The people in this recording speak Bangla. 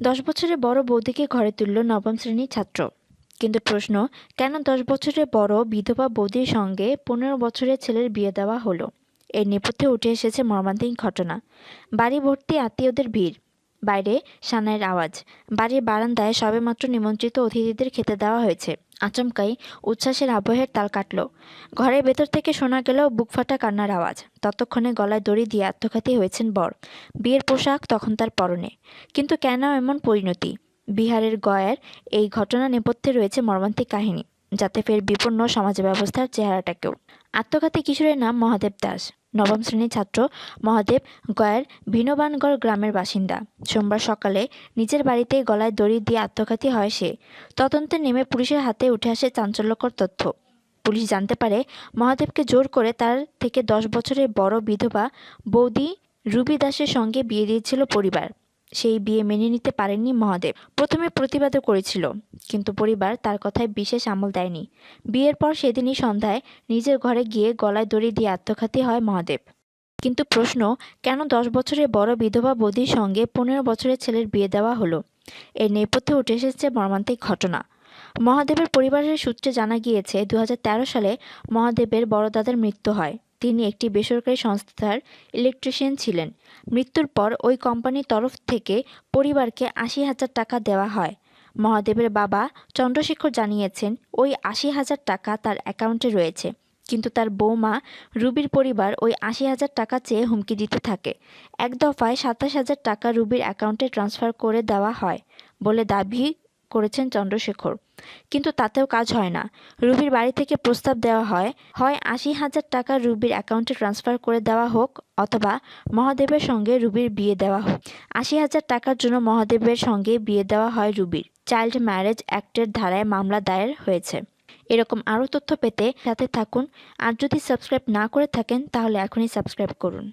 দশ বছরের বড় বৌদিকে ঘরে তুলল নবম শ্রেণির ছাত্র। কিন্তু প্রশ্ন, কেন দশ বছরের বড় বিধবা বৌদির সঙ্গে পনেরো বছরের ছেলের বিয়ে দেওয়া হলো? এর নেপথ্যে উঠে এসেছে মর্মান্তিক ঘটনা। বাড়ি ভর্তি আত্মীয়দের ভিড়। বাইরে সানাইয়ের আওয়াজ। বাড়ির বারান্দায় সবেমাত্র নিমন্ত্রিত অতিথিদের খেতে দেওয়া হয়েছে। আচমকাই উচ্ছ্বাসের আবহের তাল কাটল। ঘরের ভেতর থেকে শোনা গেল বুকফাটা কান্নার আওয়াজ। ততক্ষণে গলায় দড়ি দিয়ে আত্মঘাতী হয়েছেন বর। বিয়ের পোশাক তখন তার পরনে। কিন্তু কেন এমন পরিণতি? বিহারের গয়ার এই ঘটনা নেপথ্যে রয়েছে মর্মান্তিক কাহিনী, যাতে ফের বিপন্ন সমাজ ব্যবস্থার চেহারাটাকেও। আত্মঘাতী কিশোরের নাম মহাদেব দাস। নবম শ্রেণির ছাত্র মহাদেব গয়ের ভিনবানগড় গ্রামের বাসিন্দা। সোমবার সকালে নিজের বাড়িতে গলায় দড়ি দিয়ে আত্মঘাতী হয় সে। তদন্তে নেমে পুলিশের হাতে উঠে আসে চাঞ্চল্যকর তথ্য। পুলিশ জানতে পারে, মহাদেবকে জোর করে তার থেকে দশ বছরের বড় বিধবা বৌদি রুবি দাসের সঙ্গে বিয়ে দিয়েছিল পরিবার। সেই বিয়ে মেনে নিতে পারেননি মহাদেব। প্রথমে প্রতিবাদও করেছিল, কিন্তু পরিবার তার কথায় বিশেষ আমল দেয়নি। বিয়ের পর সেদিনই সন্ধ্যায় নিজের ঘরে গিয়ে গলায় দড়ি দিয়ে আত্মঘাতী হয় মহাদেব। কিন্তু প্রশ্ন, কেন দশ বছরের বড় বিধবা বৌদির সঙ্গে পনেরো বছরের ছেলের বিয়ে দেওয়া হলো? এর নেপথ্যে উঠে এসেছে মর্মান্তিক ঘটনা। মহাদেবের পরিবারের সূত্রে জানা গিয়েছে দু হাজার তেরো সালে মহাদেবের বড় দাদার মৃত্যু হয়। তিনি একটি বেসরকারি সংস্থার ইলেকট্রিশিয়ান ছিলেন। মৃত্যুর পর ওই কোম্পানির তরফ থেকে পরিবারকে আশি হাজার টাকা দেওয়া হয়। মহাদেবের বাবা চন্দ্রশেখর জানিয়েছেন, ওই আশি হাজার টাকা তার অ্যাকাউন্টে রয়েছে। কিন্তু তার বৌমা রুবির পরিবার ওই আশি হাজার টাকা চেয়ে হুমকি দিতে থাকে। এক দফায় সাতাশ হাজার টাকা রুবির অ্যাকাউন্টে ট্রান্সফার করে দেওয়া হয় বলে দাবি করেছেন চন্দ্রশেখর। কিন্তু তাতেও কাজ হয় না। রুবির বাড়ি থেকে প্রস্তাব দেওয়া হয় হয় আশি হাজার টাকা রুবির অ্যাকাউন্টে ট্রান্সফার করে দেওয়া হোক অথবা মহাদেবের সঙ্গে রুবির বিয়ে দেওয়া হোক। আশি হাজার টাকার জন্য মহাদেবের সঙ্গে বিয়ে দেওয়া হয় রুবির। চাইল্ড ম্যারেজ অ্যাক্টের ধারায় মামলা দায়ের হয়েছে। এরকম আরও তথ্য পেতে সাথে থাকুন। আর যদি সাবস্ক্রাইব না করে থাকেন, তাহলে এখনই সাবস্ক্রাইব করুন।